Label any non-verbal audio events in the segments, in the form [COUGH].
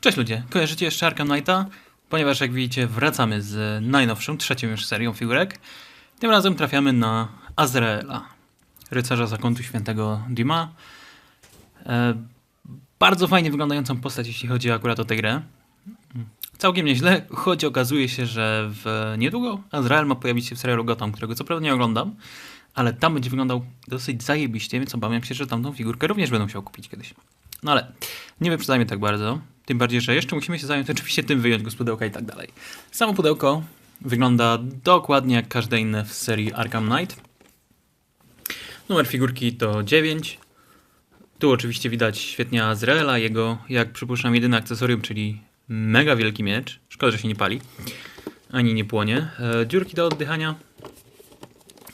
Cześć ludzie, kojarzycie jeszcze Arkham Knighta? Ponieważ jak widzicie wracamy z najnowszą, trzecią już serią figurek. Tym razem trafiamy na Azraela, rycerza zakątu świętego Dima. E, bardzo fajnie wyglądającą postać, jeśli chodzi akurat o tę grę. Całkiem nieźle, choć okazuje się, że w niedługo Azrael ma pojawić się w serialu Gotham, którego co prawda nie oglądam, ale tam będzie wyglądał dosyć zajebiście, więc obawiam się, że tamtą figurkę również będę musiał kupić kiedyś. No ale nie wyprzedzajmy tak bardzo. Tym bardziej, że jeszcze musimy się zająć oczywiście tym, wyjąć go z pudełka i tak dalej. Samo pudełko wygląda dokładnie jak każde inne w serii Arkham Knight. Numer figurki to 9. Tu oczywiście widać świetnie Azraela, jego, jak przypuszczam, jedyne akcesorium, czyli mega wielki miecz. Szkoda, że się nie pali, ani nie płonie. E, dziurki do oddychania.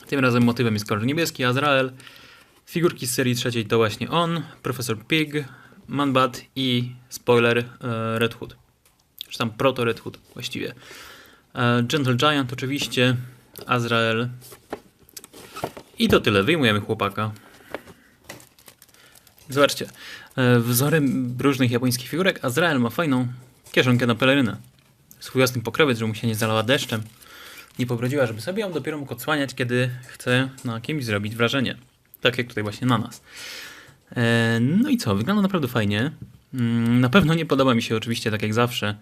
Tym razem motywem jest kolor niebieski, Azrael. Figurki z serii trzeciej to właśnie on, Profesor Pig, Manbat i spoiler e, Red Hood. Czy tam proto Red Hood właściwie. E, Gentle Giant oczywiście, Azrael. I to tyle, wyjmujemy chłopaka. Zobaczcie, e, wzorem różnych japońskich figurek Azrael ma fajną kieszonkę na pelerynę. Swój własny pokrowiec, żeby mu się nie zalała deszczem. Nie pobrodziła, żeby sobie ją dopiero mógł odsłaniać, kiedy chce na kimś zrobić wrażenie. Tak jak tutaj właśnie na nas. E, No i co, wygląda naprawdę fajnie. Mm, Na pewno nie podoba mi się oczywiście, tak jak zawsze,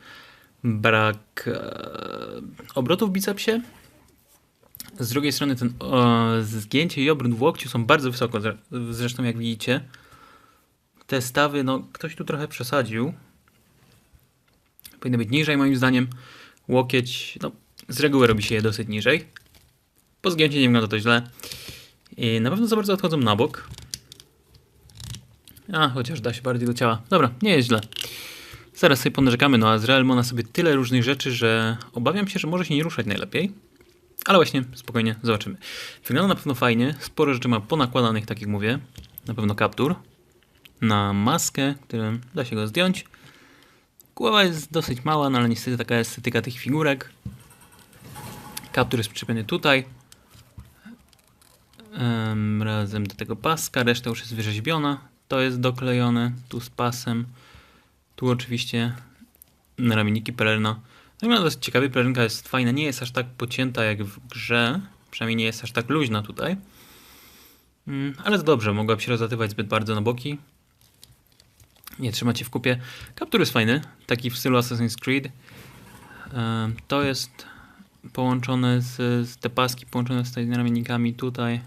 brak e, obrotu w bicepsie. Z drugiej strony ten o, zgięcie i obrót w łokciu są bardzo wysoko, zre- zresztą jak widzicie. Te stawy, no ktoś tu trochę przesadził. Powinno być niżej moim zdaniem. Łokieć, no z reguły robi się je dosyć niżej. Po zgięciu nie wygląda to źle. I na pewno za bardzo odchodzą na bok. A, chociaż da się bardziej do ciała. Dobra, nie jest źle. Zaraz sobie ponarzekamy, no Azrael ma na sobie tyle różnych rzeczy, że obawiam się, że może się nie ruszać najlepiej. Ale właśnie, spokojnie, zobaczymy. Wygląda na pewno fajnie, sporo rzeczy ma ponakładanych, tak jak mówię. Na pewno kaptur. Na maskę, którym da się go zdjąć. Głowa jest dosyć mała, no ale niestety taka estetyka tych figurek. Kaptur jest przyczepiony tutaj. Em, razem do tego paska, reszta już jest wyrzeźbiona. To jest doklejone tu z pasem. Tu oczywiście ramienniki peleryna. Wygląda dosyć ciekawie, pelerynka jest fajna, nie jest aż tak pocięta jak w grze. Przynajmniej nie jest aż tak luźna tutaj. Mm, Ale to dobrze, mogłaby się rozlatywać zbyt bardzo na boki. Nie trzyma cię w kupie. Kaptur jest fajny, taki w stylu Assassin's Creed. To jest połączone z, z te paski połączone z tymi ramiennikami tutaj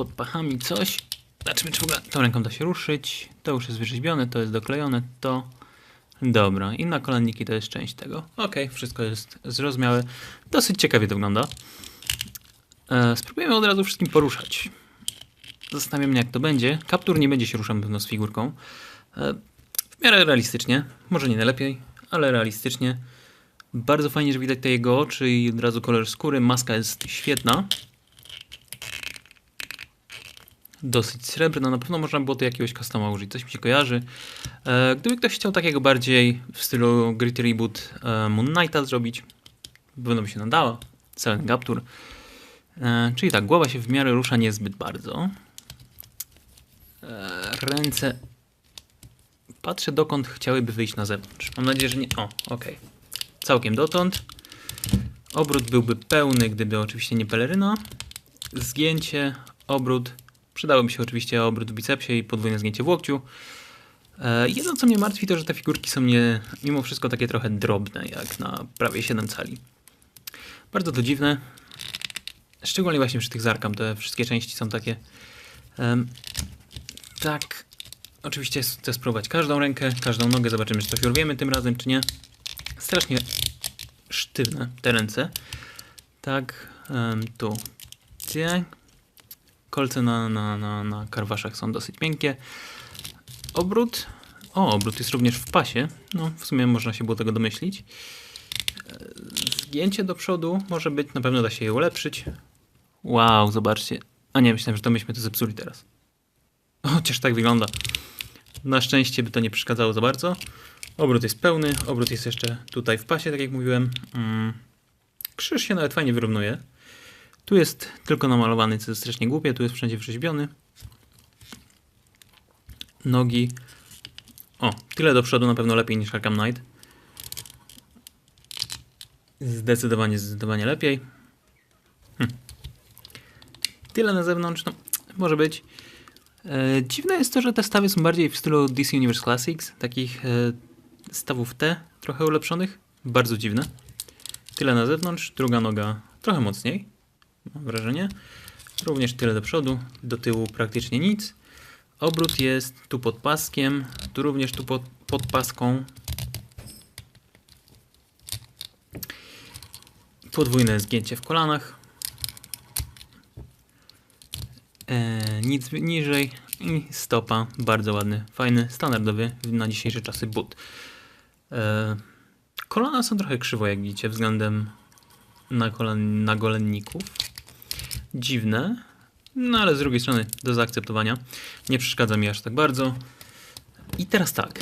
pod pachami coś. Zobaczymy, czy w ogóle tą ręką da się ruszyć. To już jest wyrzeźbione, to jest doklejone, to... Dobra, i na kolanniki to jest część tego. Ok, wszystko jest zrozumiałe. Dosyć ciekawie to wygląda. E, spróbujemy od razu wszystkim poruszać. Zastanawiam mnie, jak to będzie. Kaptur nie będzie się ruszał na pewno z figurką. E, w miarę realistycznie. Może nie najlepiej, ale realistycznie. Bardzo fajnie, że widać te jego oczy i od razu kolor skóry. Maska jest świetna. Dosyć srebrna. Na pewno można było tu jakiegoś customa użyć. Coś mi się kojarzy. E, gdyby ktoś chciał takiego bardziej w stylu Gritty Reboot e, Moon Knighta zrobić, pewno by się nadało. Cały kaptur. E, czyli tak, głowa się w miarę rusza niezbyt bardzo. E, ręce. Patrzę dokąd chciałyby wyjść na zewnątrz. Mam nadzieję, że nie. O, okej. Całkiem dotąd. Obrót byłby pełny, gdyby oczywiście nie peleryna. Zgięcie, obrót. Przydałoby się oczywiście obrót w bicepsie i podwójne zgięcie w łokciu. E, jedno co mnie martwi to, że te figurki są nie, mimo wszystko takie trochę drobne, jak na prawie 7 cali. Bardzo to dziwne. Szczególnie właśnie przy tych zarkam, te wszystkie części są takie. Tak. Oczywiście chcę spróbować każdą rękę, każdą nogę, zobaczymy, czy coś urwiemy tym razem, czy nie. Strasznie sztywne te ręce. Tak, tu. Gdzie? Kolce na, na, na, na karwaszach są dosyć miękkie. Obrót. O, obrót jest również w pasie. No, w sumie można się było tego domyślić. E, Zgięcie do przodu może być, na pewno da się je ulepszyć. Wow, zobaczcie. A nie, myślałem, że to myśmy to zepsuli teraz. Chociaż tak wygląda. Na szczęście by to nie przeszkadzało za bardzo. Obrót jest pełny, obrót jest jeszcze tutaj w pasie, tak jak mówiłem. Mm. Krzyż się nawet fajnie wyrównuje. Tu jest tylko namalowany, co jest strasznie głupie, tu jest wszędzie wrzeźbiony. Nogi O, tyle do przodu na pewno lepiej niż Arkham Knight. Zdecydowanie, zdecydowanie lepiej. Hm. Tyle na zewnątrz, no, może być. E, dziwne jest to, że te stawy są bardziej w stylu DC Universe Classics, takich e, stawów T, trochę ulepszonych. Bardzo dziwne. Tyle na zewnątrz, druga noga trochę mocniej, mam wrażenie. Również tyle do przodu, do tyłu praktycznie nic. Obrót jest tu pod paskiem, tu również tu pod, pod paską. Podwójne zgięcie w kolanach. E, nic niżej i stopa, bardzo ładny, fajny, standardowy na dzisiejsze czasy but. E, kolana są trochę krzywo, jak widzicie, względem nagolen, nagolenników. Dziwne, no ale z drugiej strony do zaakceptowania. Nie przeszkadza mi aż tak bardzo. I teraz tak.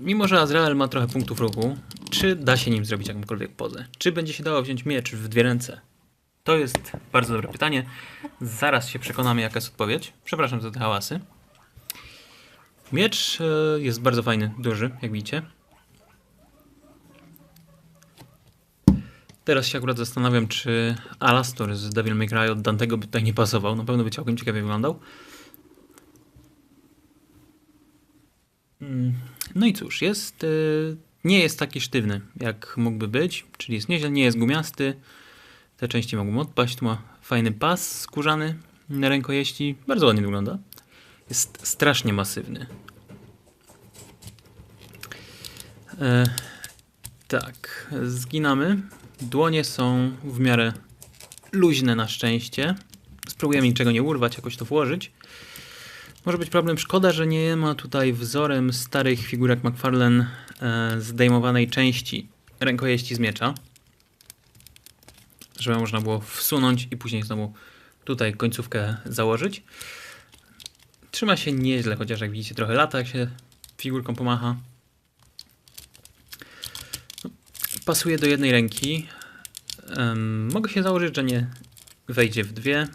Mimo, że Azrael ma trochę punktów ruchu, czy da się nim zrobić jakąkolwiek pozę? Czy będzie się dało wziąć miecz w dwie ręce? To jest bardzo dobre pytanie. Zaraz się przekonamy, jaka jest odpowiedź. Przepraszam za te hałasy. Miecz e, jest bardzo fajny, duży, jak widzicie. Teraz się akurat zastanawiam, czy Alastor z Devil May Cry od Dantego by tutaj nie pasował. Na pewno by całkiem ciekawie wyglądał. Mm, No i cóż, jest, e, nie jest taki sztywny, jak mógłby być, czyli jest nieźle, nie jest gumiasty. Te części mogą odpaść. Tu ma fajny pas skórzany na rękojeści. Bardzo ładnie wygląda. Jest strasznie masywny. E, tak, zginamy. Dłonie są w miarę luźne na szczęście. Spróbujemy niczego nie urwać, jakoś to włożyć. Może być problem. Szkoda, że nie ma tutaj wzorem starych figurek McFarlane e, zdejmowanej części rękojeści z miecza żeby można było wsunąć i później znowu tutaj końcówkę założyć. Trzyma się nieźle, chociaż jak widzicie trochę lata, jak się figurką pomacha. No, pasuje do jednej ręki. Em, mogę się założyć, że nie wejdzie w dwie.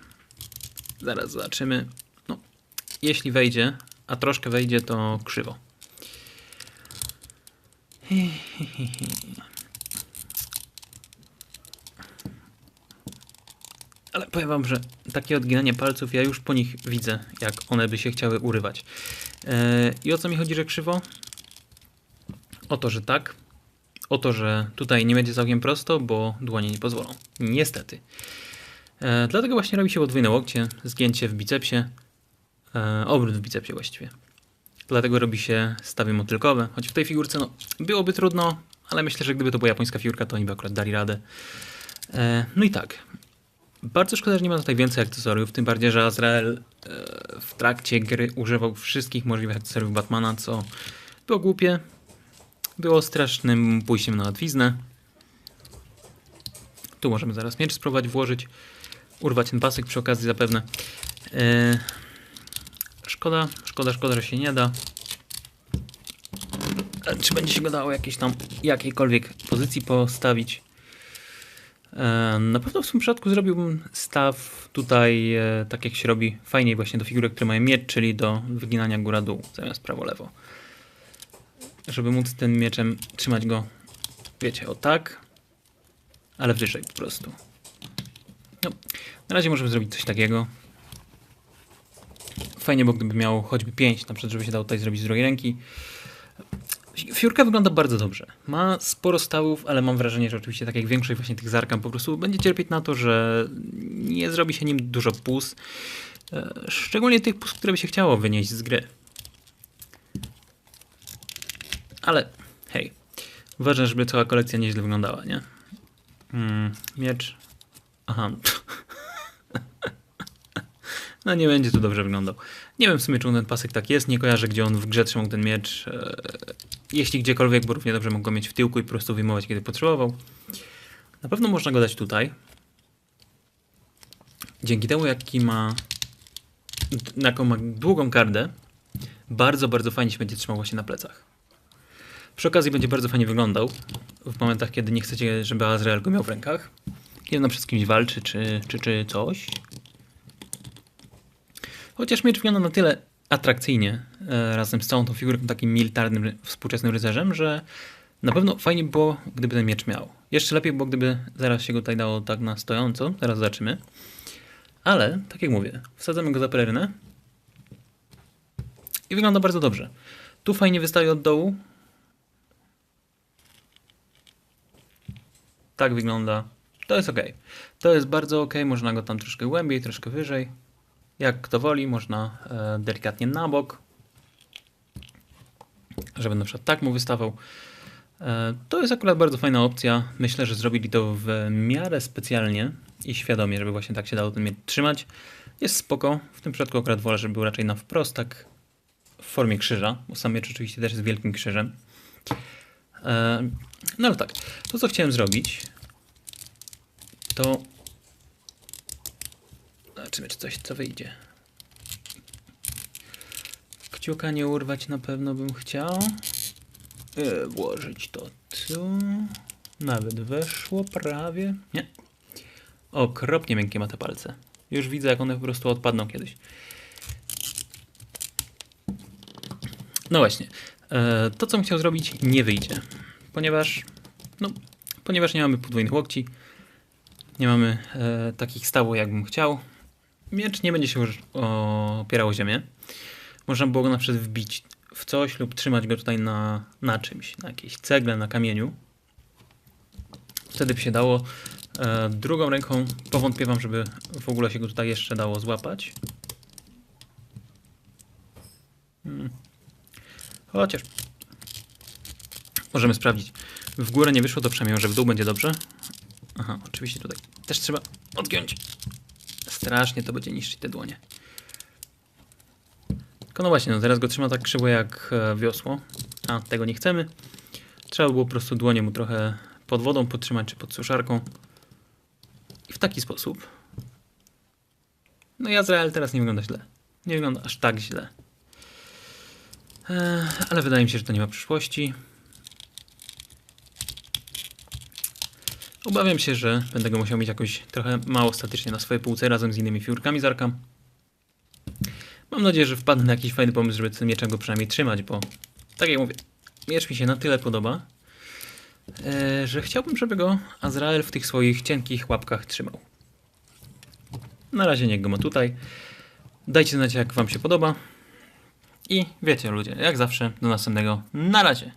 Zaraz zobaczymy. No, jeśli wejdzie, a troszkę wejdzie, to krzywo. [LAUGHS] Ale powiem wam, że takie odginanie palców, ja już po nich widzę, jak one by się chciały urywać. E, I o co mi chodzi, że krzywo? O to, że tak. O to, że tutaj nie będzie całkiem prosto, bo dłonie nie pozwolą. Niestety. E, dlatego właśnie robi się podwójne łokcie, zgięcie w bicepsie, e, obrót w bicepsie właściwie. Dlatego robi się stawy motylkowe, choć w tej figurce no, byłoby trudno, ale myślę, że gdyby to była japońska figurka, to oni by akurat dali radę. E, no i tak, bardzo szkoda, że nie ma tutaj więcej akcesoriów, tym bardziej, że Azrael e, w trakcie gry używał wszystkich możliwych akcesoriów Batmana, co było głupie. Było strasznym pójściem na łatwiznę. Tu możemy zaraz miecz spróbować włożyć, urwać ten pasek przy okazji zapewne. E, szkoda, szkoda, szkoda, że się nie da. E, Czy będzie się go dało jakiejś tam jakiejkolwiek pozycji postawić? E, Na pewno w tym przypadku zrobiłbym staw tutaj, tak jak się robi fajniej właśnie do figurek, które mają miecz, czyli do wyginania góra-dół zamiast prawo-lewo. Żeby móc tym mieczem trzymać go, wiecie, o tak, ale wyżej po prostu. No, na razie możemy zrobić coś takiego. Fajnie, bo gdyby miał choćby 5, na przykład, żeby się dało tutaj zrobić z drugiej ręki. Fiurka wygląda bardzo dobrze. Ma sporo stałów, ale mam wrażenie, że oczywiście tak jak większość właśnie tych zarkam po prostu będzie cierpieć na to, że nie zrobi się nim dużo pus. E, Szczególnie tych pus, które by się chciało wynieść z gry. Ale hej, ważne, żeby cała kolekcja nieźle wyglądała, nie? Mm, miecz. Aha. [LAUGHS] No nie będzie to dobrze wyglądał. Nie wiem w sumie, czy ten pasek tak jest. Nie kojarzę, gdzie on w grze trzymał ten miecz. E, Jeśli gdziekolwiek, bo równie dobrze mógł go mieć w tyłku i po prostu wyjmować, kiedy potrzebował. Na pewno można go dać tutaj. Dzięki temu, jaki ma, jaką ma długą kardę, bardzo, bardzo fajnie się będzie trzymał właśnie na plecach. Przy okazji będzie bardzo fajnie wyglądał w momentach, kiedy nie chcecie, żeby Azrael go miał w rękach. Kiedy na z kimś walczy, czy, czy, czy coś. Chociaż miecz wygląda na tyle atrakcyjnie e, razem z całą tą figurką takim militarnym, współczesnym rycerzem, że na pewno fajnie by było, gdyby ten miecz miał. Jeszcze lepiej było, gdyby zaraz się go tutaj dało tak na stojąco, zaraz zobaczymy. Ale, tak jak mówię, wsadzamy go za pelerynę i wygląda bardzo dobrze. Tu fajnie wystaje od dołu. Tak wygląda. To jest ok. To jest bardzo ok. Można go tam troszkę głębiej, troszkę wyżej. Jak kto woli, można e, delikatnie na bok. Żeby na przykład tak mu wystawał. E, to jest akurat bardzo fajna opcja. Myślę, że zrobili to w miarę specjalnie i świadomie, żeby właśnie tak się dało ten trzymać. Jest spoko. W tym przypadku akurat wolę, żeby był raczej na wprost, tak w formie krzyża, bo sam miecz oczywiście też jest wielkim krzyżem. E, No ale tak, to co chciałem zrobić, to zobaczymy, czy coś co wyjdzie. Kciuka nie urwać na pewno bym chciał. E, Włożyć to tu. Nawet weszło prawie. Nie. Okropnie miękkie ma te palce. Już widzę, jak one po prostu odpadną kiedyś. No właśnie. E, To, co chciał zrobić, nie wyjdzie. Ponieważ, no, ponieważ nie mamy podwójnych łokci, nie mamy e, takich stawów, jakbym chciał. Miecz nie będzie się już opierał o ziemię. Można było go na przykład wbić w coś lub trzymać go tutaj na, na czymś, na jakiejś cegle, na kamieniu. Wtedy by się dało. E, drugą ręką powątpiewam, żeby w ogóle się go tutaj jeszcze dało złapać. Chociaż. Możemy sprawdzić. W górę nie wyszło, to przynajmniej że w dół będzie dobrze. Aha, oczywiście tutaj też trzeba odgiąć. Strasznie to będzie niszczyć te dłonie. Tylko no właśnie, no teraz go trzyma tak krzywo jak e, wiosło, a tego nie chcemy. Trzeba było po prostu dłonie mu trochę pod wodą podtrzymać, czy pod suszarką. I w taki sposób. No i Azrael teraz nie wygląda źle. Nie wygląda aż tak źle. Ale wydaje mi się, że to nie ma przyszłości. Obawiam się, że będę go musiał mieć jakoś trochę mało statycznie na swojej półce razem z innymi figurkami z Arkam. Mam nadzieję, że wpadnę na jakiś fajny pomysł, żeby ten mieczem go przynajmniej trzymać, bo tak jak mówię, miecz mi się na tyle podoba, e, że chciałbym, żeby go Azrael w tych swoich cienkich łapkach trzymał. Na razie niech go ma tutaj. Dajcie znać, jak wam się podoba. I wiecie, ludzie, jak zawsze, do następnego. Na razie.